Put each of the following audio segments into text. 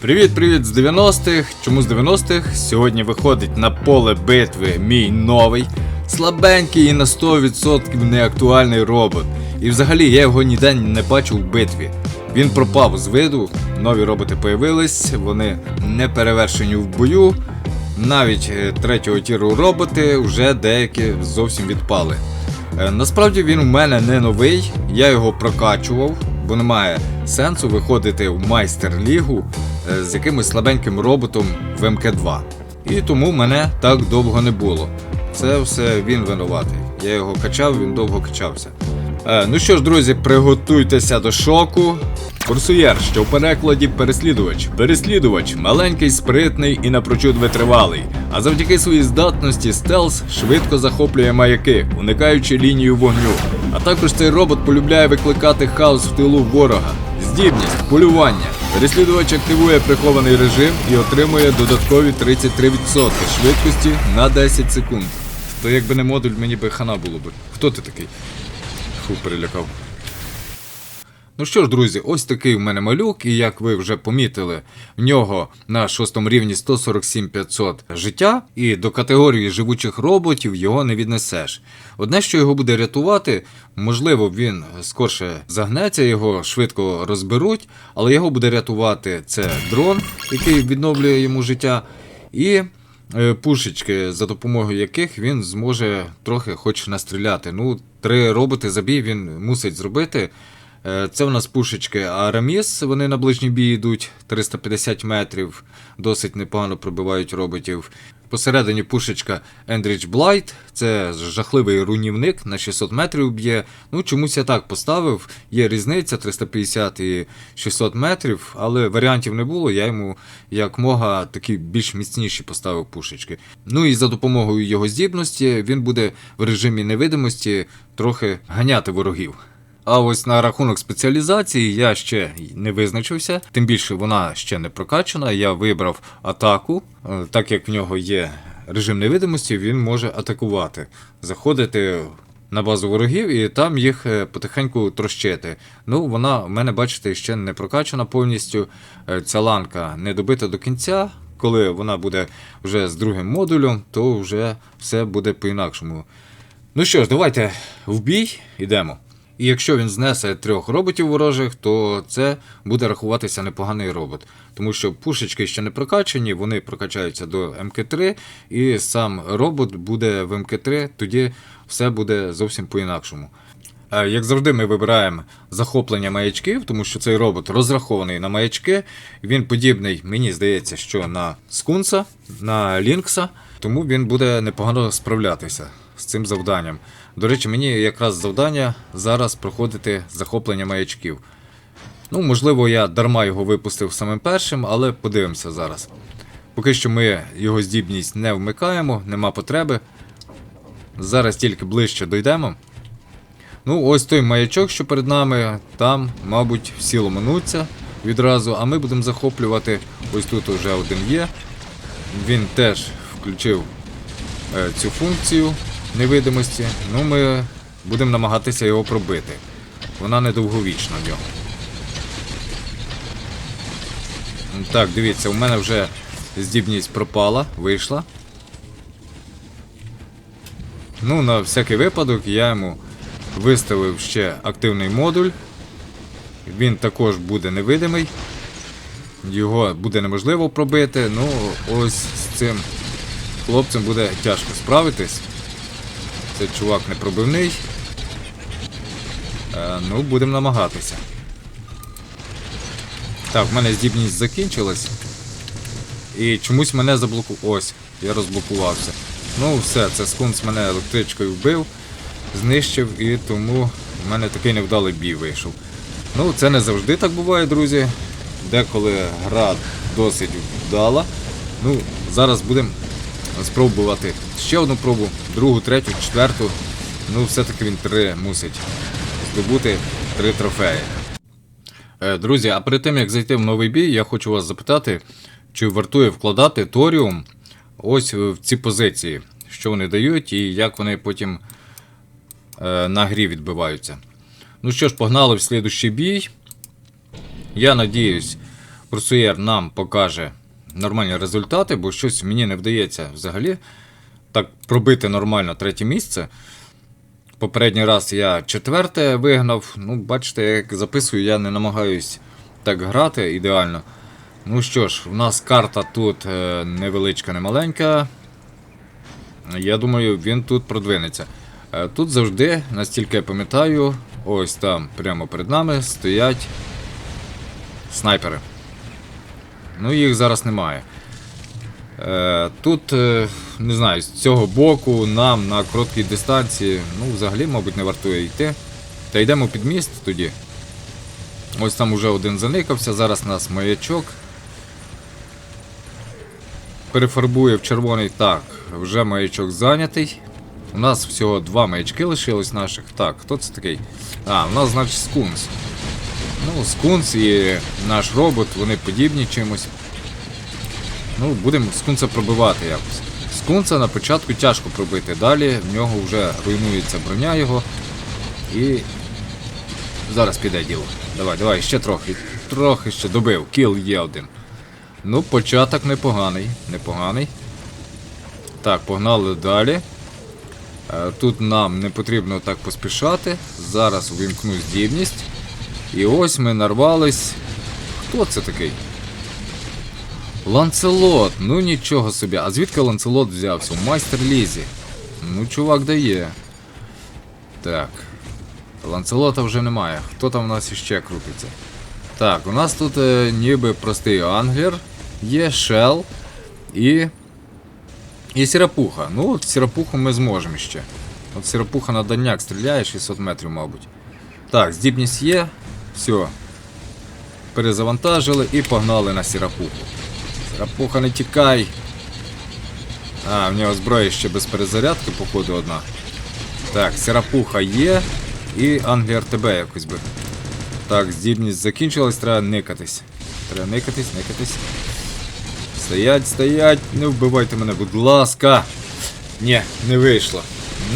Привіт-привіт з 90-х. Чому з 90-х? Сьогодні виходить на поле битви мій новий, слабенький і на 100% неактуальний робот. І взагалі я його ніде не бачив в битві. Він пропав з виду, нові роботи появились, вони не перевершені в бою. Навіть е, третього тіру роботи вже деякі зовсім відпали. Е, Насправді він у мене не новий, я його прокачував, бо немає сенсу виходити в майстер-лігу з якимось слабеньким роботом в МК2. І тому мене так довго не було. Це все він винуватий. Я його качав, він довго качався. Е, ну що ж, друзі, приготуйтеся до шоку. Курсуєр, що в перекладі переслідувач. Переслідувач маленький, спритний і напрочуд витривалий. А завдяки своїй здатності стелс швидко захоплює маяки, уникаючи лінію вогню. А також цей робот полюбляє викликати хаос в тилу ворога. Здібність, полювання. Переслідувач активує прихований режим і отримує додаткові 33% швидкості на 10 секунд. То якби не модуль, мені би хана було би. Хто ти такий? Фу, перелякав. Ну що ж, друзі, ось такий в мене малюк, і як ви вже помітили, в нього на шостому рівні 147 500 життя, і до категорії живучих роботів його не віднесеш. Одне, що його буде рятувати, можливо, він скорше загнеться, його швидко розберуть, але його буде рятувати це дрон, який відновлює йому життя, і е, пушечки, за допомогою яких він зможе трохи хоч настріляти. Ну, три роботи забій він мусить зробити. Е, Це в нас пушечки Араміс, вони на ближній бій йдуть 350 метрів, досить непогано пробивають роботів. Посередині пушечка Ендріч Блайт, це жахливий руйнівник на 600 метрів б'є. Ну, чомусь я так поставив. Є різниця 350 і 600 метрів, але варіантів не було. Я йому як мога такі більш міцніші поставив пушечки. Ну і за допомогою його здібності він буде в режимі невидимості трохи ганяти ворогів. А ось на рахунок спеціалізації я ще не визначився, тим більше вона ще не прокачана. Я вибрав атаку, Е, так як в нього є режим невидимості, він може атакувати, заходити на базу ворогів і там їх е, потихеньку трощити. Ну, вона в мене, бачите, ще не прокачана повністю. Е, Ця ланка не добита до кінця. Коли вона буде вже з другим модулем, то вже все буде по-інакшому. Ну що ж, давайте в бій йдемо. І якщо він знесе трьох роботів ворожих, то це буде рахуватися непоганий робот. Тому що пушечки ще не прокачані, вони прокачаються до МК3, і сам робот буде в МК3, тоді все буде зовсім по-інакшому. Е, Як завжди, ми вибираємо захоплення маячків, тому що цей робот розрахований на маячки. Він подібний, мені здається, що на скунса, на Лінкса, тому він буде непогано справлятися з цим завданням. До речі, мені якраз завдання зараз проходити захоплення маячків. Ну, можливо, я дарма його випустив самим першим, але подивимося зараз. Поки що ми його здібність не вмикаємо, нема потреби. Зараз тільки ближче дійдемо. Ну, ось той маячок, що перед нами, там, мабуть, всі ломануться відразу, а ми будемо захоплювати. Ось тут вже один є. Він теж включив е, цю функцію невидимості. Ну, ми будемо намагатися його пробити. Вона недовговічна в нього. Так, дивіться, у мене вже здібність пропала, вийшла. Ну, на всякий випадок я йому виставив ще активний модуль. Він також буде невидимий. Його буде неможливо пробити. Ну, ось з цим хлопцем буде тяжко справитись. Це чувак непробивний. Е, ну, будемо намагатися. Так, в мене здібність закінчилась. І чомусь мене заблокував. Ось, я розблокувався. Ну, все, це скунс мене електричкою вбив, знищив, і тому в мене такий невдалий бій вийшов. Ну, це не завжди так буває, друзі. Деколи гра досить вдала. Ну, зараз будемо спробувати ще одну пробу, другу, третю, четверту. Ну, все-таки він три мусить здобути три трофеї. Е, Друзі, а перед тим як зайти в новий бій, я хочу вас запитати, чи вартує вкладати торіум ось в ці позиції, що вони дають і як вони потім е, на грі відбиваються. Ну що ж, погнали в слідущий бій. Я надіюсь, Курсуєр нам покаже нормальні результати, бо щось мені не вдається взагалі так пробити нормально третє місце. Попередній раз я четверте вигнав. Ну, бачите, як записую, я не намагаюсь так грати ідеально. Ну що ж, у нас карта тут е, невеличка, не маленька. Я думаю, він тут продвинеться. Е, Тут завжди, настільки я пам'ятаю, ось там, прямо перед нами, стоять снайпери. Ну, їх зараз немає. Е, Тут, е, не знаю, з цього боку нам на короткій дистанції, ну, взагалі, мабуть, не вартує йти. Та йдемо під міст тоді. Ось там уже один заникався, зараз у нас маячок. Перефарбує в червоний. Так, вже маячок зайнятий. У нас всього два маячки лишилось наших. Так, хто це такий? А, у нас, значить, скунс. Ну, скунс і наш робот, вони подібні чимось. Ну, будемо скунса пробивати якось. Скунса на початку тяжко пробити. Далі в нього вже руйнується броня його. І. Зараз піде діло. Давай, давай, ще трохи. Трохи ще добив. Кіл є один. Ну, початок непоганий. Непоганий. Так, погнали далі. Е, Тут нам не потрібно так поспішати. Зараз увімкну здібність. І ось ми нарвались. Хто це такий? Ланцелот, ну нічого собі. А звідки Ланцелот взявся? Майстер Лізі. Ну, чувак дає. Так. Ланцелота вже немає. Хто там у нас іще крутиться? Так, у нас тут е, ніби простий англер, є шел і. І сірапуха. Ну, от сірапуху ми зможемо ще. От сірапуха на дальняк стріляє 600 метрів, мабуть. Так, здібність є. Все. Перезавантажили і погнали на сірапуху. Сірапуха, не тікай. А, в нього зброя ще без перезарядки, походу, одна. Так, сірапуха є. І Англі РТБ якось би. Так, здібність закінчилась, треба никатись. Треба никатись, никатись. Стоять, стоять, не вбивайте мене, будь ласка. Ні, не вийшло.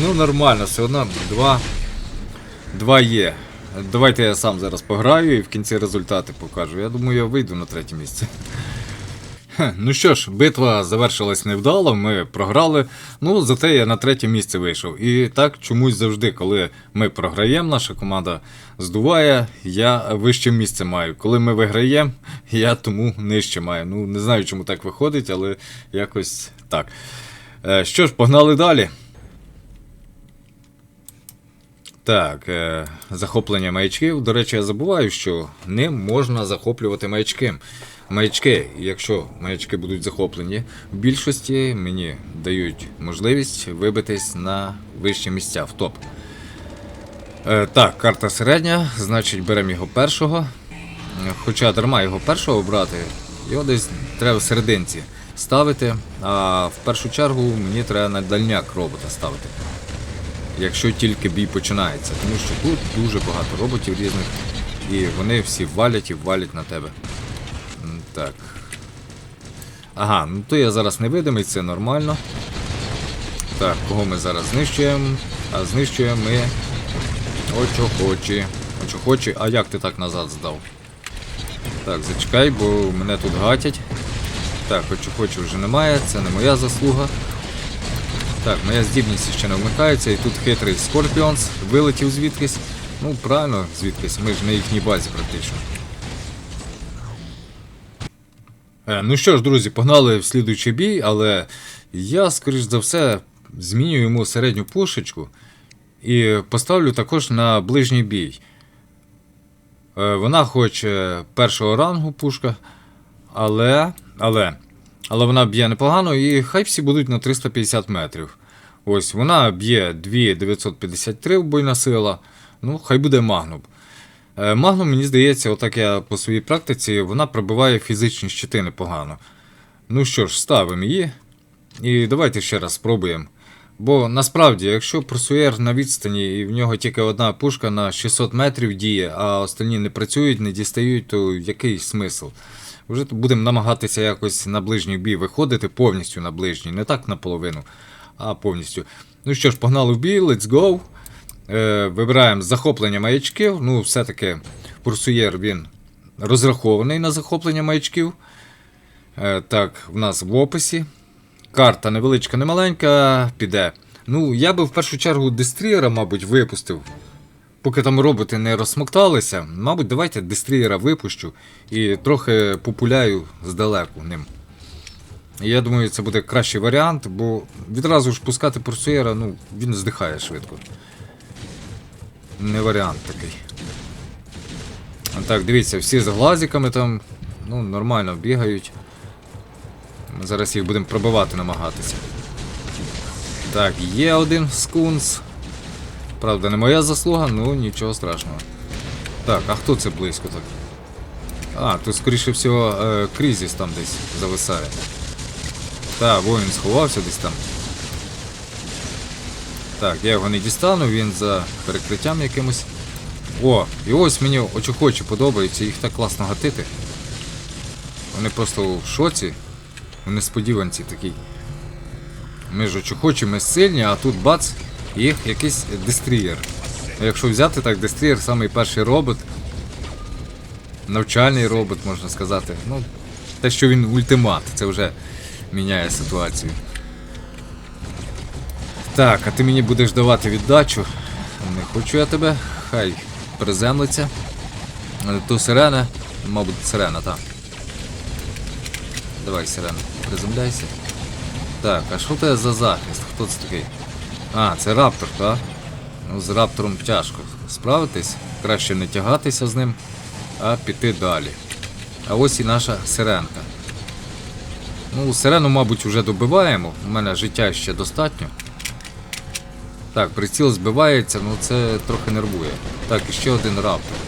Ну, нормально, все одно два. Два є. Давайте я сам зараз пограю і в кінці результати покажу. Я думаю, я вийду на третє місце. Ну що ж, битва завершилась невдало, ми програли. Ну, зате я на третє місце вийшов. І так чомусь завжди, коли ми програємо, наша команда здуває, я вище місце маю. Коли ми виграємо, я тому нижче маю. Ну, не знаю, чому так виходить, але якось так. Е, Що ж, погнали далі. Так, е, захоплення маячків. До речі, я забуваю, що ним можна захоплювати маячки. Маячки, якщо маячки будуть захоплені, в більшості мені дають можливість вибитись на вищі місця в топ. Е, так, карта середня, значить беремо його першого. Хоча дарма його першого брати, його десь треба в серединці ставити. А в першу чергу мені треба на дальняк робота ставити якщо тільки бій починається. Тому що тут дуже багато роботів різних, і вони всі валять і валять на тебе. Так. Ага, ну то я зараз невидимий, це нормально. Так, кого ми зараз знищуємо? А знищуємо ми. Очохочі. Очохочі, а як ти так назад здав? Так, зачекай, бо мене тут гатять. Так, очохочі вже немає, це не моя заслуга. Так, моя здібність ще не вмикається, і тут хитрий Скорпіонс вилетів звідкись. Ну, правильно, звідкись, ми ж на їхній базі практично. Е, ну що ж, друзі, погнали в слідуючий бій, але я, скоріш за все, зміню йому середню пушечку і поставлю також на ближній бій. Е, вона хоч е, першого рангу пушка, але. але. Але вона б'є непогано і хай всі будуть на 350 метрів. Ось вона б'є 2953 вбойна сила. Ну, хай буде магнум. Е, Магнум, мені здається, отак я по своїй практиці, вона пробиває фізичні щити непогано. Ну що ж, ставимо її. І давайте ще раз спробуємо. Бо насправді, якщо просуєр на відстані і в нього тільки одна пушка на 600 метрів діє, а останні не працюють, не дістають, то який смисл? Вже будемо намагатися якось на ближній бій виходити повністю на ближній, не так наполовину, а повністю. Ну що ж, погнали в бій, let's go. Е, вибираємо захоплення маячків. Ну, все-таки курсуєр він розрахований на захоплення маячків. Е, так, в нас в описі. Карта невеличка, немаленька, піде. Ну, я би в першу чергу дестрієра, мабуть, випустив. Поки там роботи не розсмокталися, мабуть, давайте дестрієра випущу і трохи популяю здалеку ним. Я думаю, це буде кращий варіант, бо відразу ж пускати пурсуєра, ну, він здихає швидко. Не варіант такий. Так, дивіться, всі з глазиками там, ну, нормально бігають. Ми зараз їх будемо пробивати, намагатися. Так, є один скунс. Правда, не моя заслуга, ну нічого страшного. Так, а хто це близько так? А, тут скоріше всього е, кризис там десь зависає. Так, воїн сховався десь там. Так, я його не дістану, він за перекриттям якимось. О, і ось мені очохочі подобаються, їх так класно гатити. Вони просто в шоці. У несподіванці такий. Ми ж очохочі, ми сильні, а тут бац, їх якийсь дестрієр. Якщо взяти так, дестрієр самий перший робот. Навчальний робот, можна сказати. Ну, те, що він ультимат, це вже міняє ситуацію. Так, а ти мені будеш давати віддачу. Не хочу я тебе. Хай приземлиться. То сирена, мабуть, сирена, так. Давай, сирена, приземляйся. Так, а що це за захист? Хто це такий? А, це раптор, так? Ну, з раптором тяжко справитись. Краще не тягатися з ним, а піти далі. А ось і наша сиренка. Ну, сирену, мабуть, вже добиваємо. У мене життя ще достатньо. Так, приціл збивається, ну це трохи нервує. Так, і ще один раптор.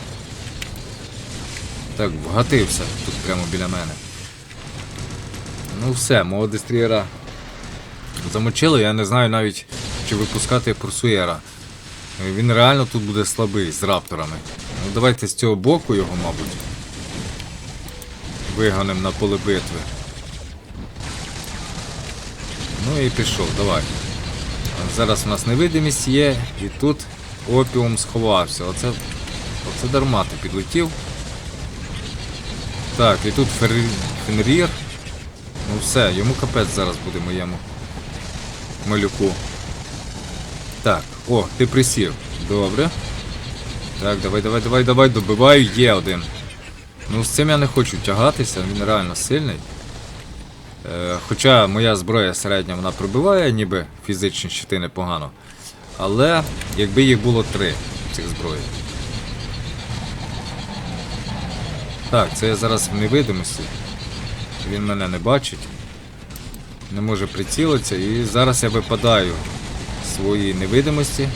Так, вгатився тут прямо біля мене. Ну все, мого дестрієра замочили, я не знаю навіть, чи випускати пурсуєра. Він реально тут буде слабий з рапторами. Ну давайте з цього боку його, мабуть. Виганем на поле битви. Ну і пішов, давай. Зараз у нас невидимість є, і тут опіум сховався. Оце, оце дарма ти підлетів. Так, і тут Фер... Фенрір. Ну все, йому капець зараз буде моєму малюку. Так, о, ти присів. Добре. Так, давай, давай, давай, давай, добиваю, є один. Ну, з цим я не хочу тягатися, він реально сильний. Е, хоча моя зброя середня вона пробиває, ніби фізичні щити непогано. Але якби їх було три цих зброї. Так, це я зараз в невидимості. Він мене не бачить. Не може прицілитися і зараз я випадаю з своєї невидимості.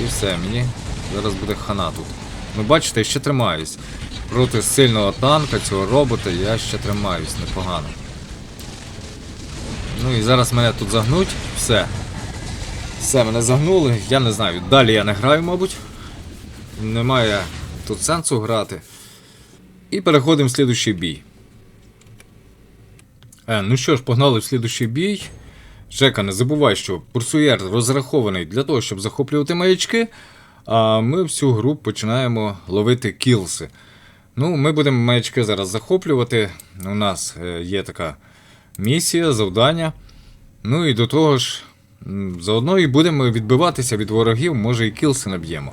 І все, мені зараз буде хана тут. Ну бачите, я ще тримаюсь. Проти сильного танка, цього робота я ще тримаюсь непогано. Ну і зараз мене тут загнуть. Все. Все, мене загнули. Я не знаю. Далі я не граю, мабуть. Немає тут сенсу грати. І переходимо в слідущий бій. Е, ну що ж, погнали в слідущий бій. Жека, не забувай, що пурсуєр розрахований для того, щоб захоплювати маячки. А ми всю гру починаємо ловити кілси. Ну, ми будемо маячки зараз захоплювати. У нас е, є така місія, завдання. Ну і до того ж, заодно і будемо відбиватися від ворогів, може і кілси наб'ємо.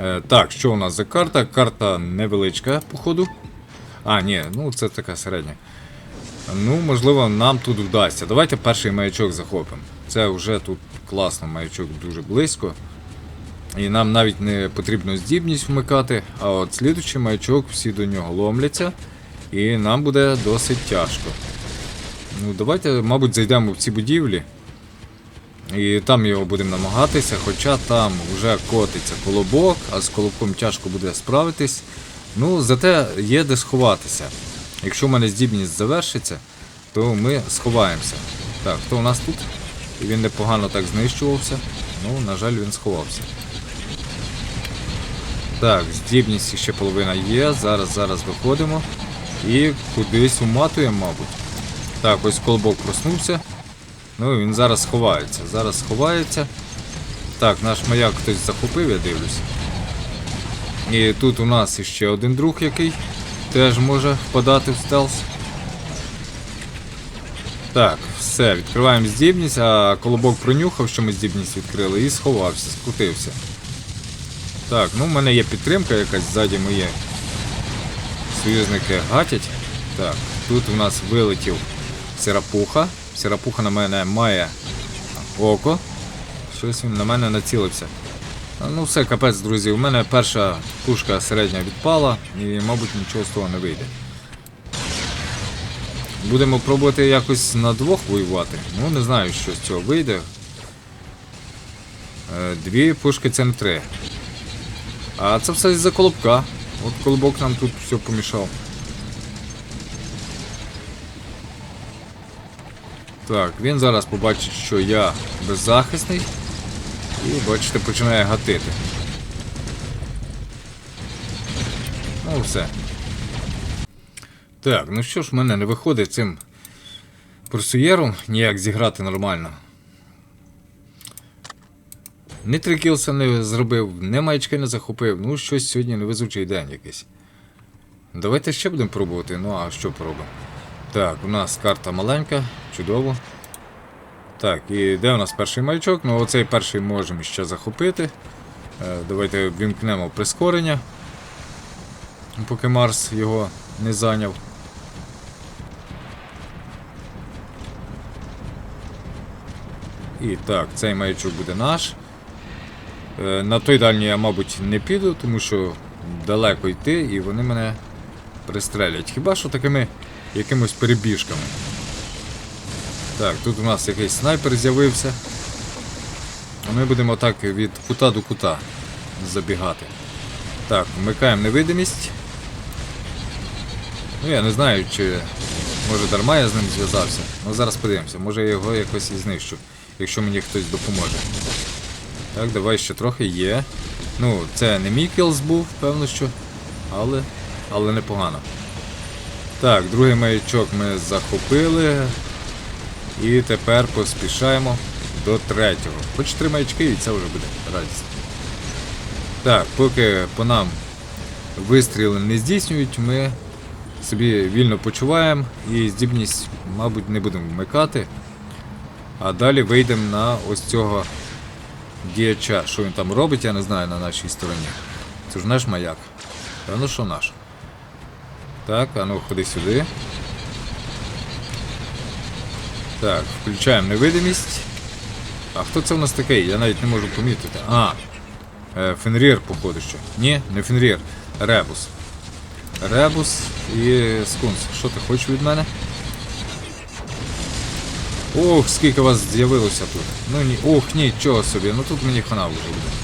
Е, так, що у нас за карта? Карта невеличка, походу. А, ні, ну це така середня. Ну, можливо, нам тут вдасться. Давайте перший маячок захопимо. Це вже тут класно, маячок дуже близько. І нам навіть не потрібно здібність вмикати, а от слідучий маячок всі до нього ломляться. І нам буде досить тяжко. Ну, давайте, мабуть, зайдемо в ці будівлі. І там його будемо намагатися, хоча там вже котиться колобок, а з колобком тяжко буде справитись. Ну, зате є де сховатися. Якщо в мене здібність завершиться, то ми сховаємося. Так, хто у нас тут? І він непогано так знищувався. Ну, на жаль, він сховався. Так, здібність ще половина є. Зараз, зараз виходимо. І кудись уматуємо, мабуть. Так, ось колобок проснувся. Ну, він зараз сховається. Зараз сховається. Так, наш маяк хтось захопив, я дивлюсь. І тут у нас ще один друг, який теж може впадати в стелс. Так, все, відкриваємо здібність, а колобок пронюхав, що ми здібність відкрили, і сховався, скрутився. Так, ну в мене є підтримка якась ззаді моє. Союзники гатять. Так, тут у нас вилетів Сірапуха. Сірапуха на мене має око. Щось він на мене націлився. Ну все, капець, друзі. У мене перша пушка середня відпала і, мабуть, нічого з того не вийде. Будемо пробувати якось на двох воювати. Ну, не знаю, що з цього вийде. Е, Дві пушки це не три. А це все із-за колобка. От колобок нам тут все помішав. Так, він зараз побачить, що я беззахисний. І бачите, починає гатити. Ну все. Так, ну що ж, в мене не виходить цим просуєром ніяк зіграти нормально. Ні трикілса не зробив, ні маячки не захопив. Ну, щось сьогодні невезучий день якийсь. Давайте ще будемо пробувати. Ну а що пробуємо? Так, у нас карта маленька, чудово. Так, і де у нас перший маячок? Ну, оцей перший можемо ще захопити. Е, давайте вімкнемо прискорення. Поки Марс його не зайняв. І так, цей маячок буде наш. Е, На той дальній я, мабуть, не піду, тому що далеко йти і вони мене пристрелять. Хіба що такими якимось перебіжками. Так, тут у нас якийсь снайпер з'явився. Ми будемо так від кута до кута забігати. Так, вмикаємо невидимість. Ну я не знаю, чи може дарма я з ним зв'язався. Ну зараз подивимося, може я його якось і знищу, якщо мені хтось допоможе. Так, давай ще трохи є. Ну, це не мій кілс був, певно що. Але. Але непогано. Так, другий маячок ми захопили. І тепер поспішаємо до третього. Хоч три маячки і це вже буде радість. Так, поки по нам вистріли не здійснюють, ми собі вільно почуваємо і здібність, мабуть, не будемо вмикати. А далі вийдемо на ось цього діяча. Що він там робить, я не знаю на нашій стороні. Це ж наш маяк. Певно, що наш. Так, а ну ходи сюди. Так, включаємо невидимість. А хто це у нас такий? Я навіть не можу помітити. А. Е, Фенрір, походу що. Ні, не Фенрір. Ребус. Ребус і скунс. Що ти хочеш від мене? Ох, скільки вас з'явилося тут. Ну ні. Ох, нічого собі. Ну тут мені хана вже буде.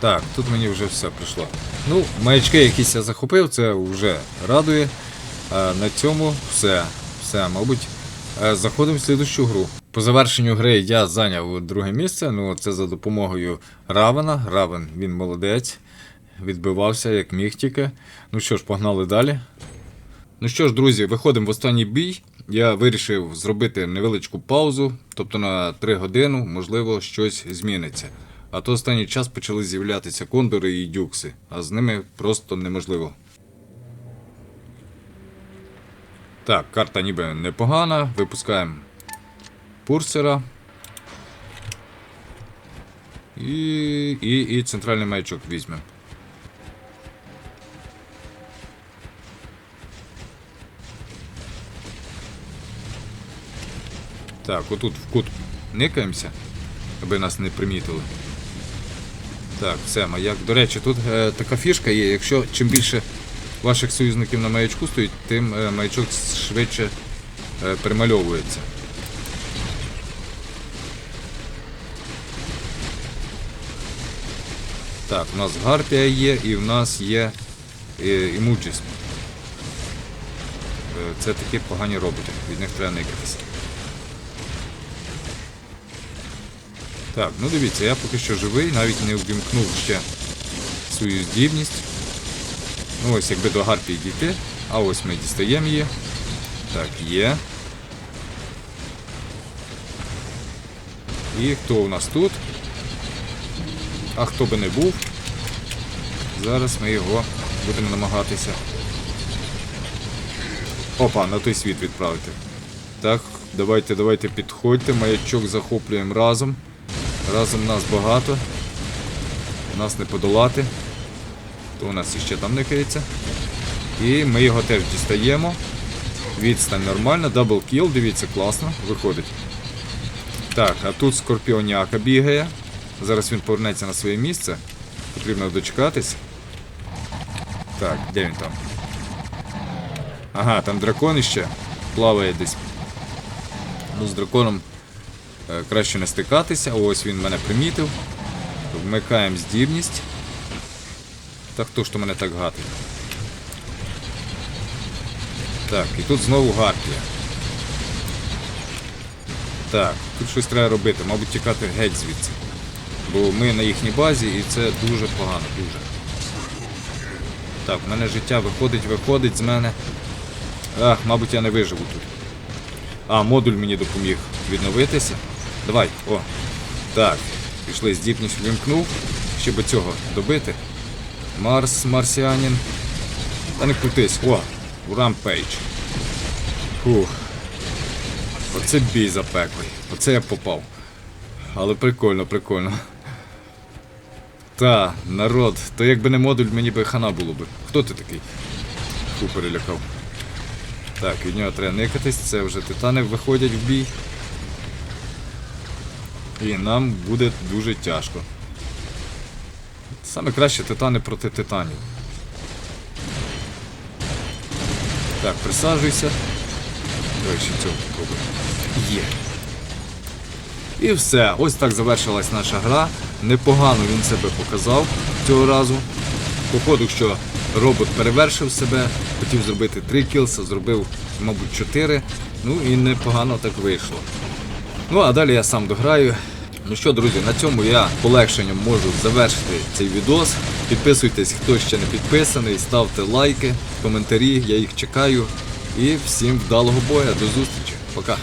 Так, тут мені вже все прийшло. Ну, маячки якісь я захопив, це вже радує. А на цьому все. Все, мабуть. Е, Заходимо в слідущу гру. По завершенню гри я зайняв друге місце. Ну, це за допомогою Равена. Равен, він молодець. Відбивався як міг тільки. Ну що ж, погнали далі. Ну що ж, друзі, виходимо в останній бій. Я вирішив зробити невеличку паузу, тобто на 3 години, можливо, щось зміниться. А то останній час почали з'являтися кондори і дюкси, а з ними просто неможливо. Так, карта ніби непогана. Випускаємо пурсера. І, і, і центральний маячок візьмемо. Так, отут в кут никаємося, аби нас не примітили. Так, все, маяк. До речі, тут е, така фішка є. Якщо чим більше ваших союзників на маячку стоїть, тим е, маячок швидше е, перемальовується. Так, у нас Гарпія є і в нас є е, імуджіс. Це такі погані роботи, від них треба никатися. Так, ну дивіться, я поки що живий, навіть не увімкнув ще свою здібність. Ну ось якби до гарпії дійти. А ось ми дістаємо її. Так, є. І хто у нас тут? А хто би не був? Зараз ми його будемо намагатися. Опа, на той світ відправити. Так, давайте, давайте підходьте. Маячок захоплюємо разом. Разом нас багато. Нас не подолати. То у нас іще там никається. І ми його теж дістаємо. Відстань нормальна, дабл кіл, дивіться, класно, виходить. Так, а тут скорпіоняка бігає. Зараз він повернеться на своє місце. Потрібно дочекатись. Так, де він там? Ага, там дракон іще плаває десь. Ну, з драконом е, краще не стикатися. Ось він мене примітив. Вмикаємо здібність. Та хто ж то мене так гатить? Так, і тут знову Гарпія. Так, тут щось треба робити, мабуть, тікати геть звідси. Бо ми на їхній базі і це дуже погано, дуже. Так, в мене життя виходить, виходить з мене. Ах, мабуть, я не виживу тут. А, модуль мені допоміг відновитися. Давай, о. Так, пішли, здібність вимкнув, щоб цього добити. Марс, марсіанін. Та не крутись. О, Рампейдж. Фух. Оце бій запеклий. Оце я попав. Але прикольно, прикольно. Та, народ, то якби не модуль, мені би хана було би. Хто ти такий? Фу, перелякав. Так, від нього треба никатись, це вже титани виходять в бій. І нам буде дуже тяжко. Саме краще титани проти титанів. Так, присаджуйся. Давай ще цього попробуємо. Є. І все. Ось так завершилась наша гра. Непогано він себе показав цього разу. Походу, що робот перевершив себе, хотів зробити 3 кілса, зробив, мабуть, 4. Ну і непогано так вийшло. Ну а далі я сам дограю. Ну що, друзі, на цьому я полегшенням можу завершити цей відос. Підписуйтесь, хто ще не підписаний, ставте лайки, коментарі, я їх чекаю. І всім вдалого боя, до зустрічі. Пока.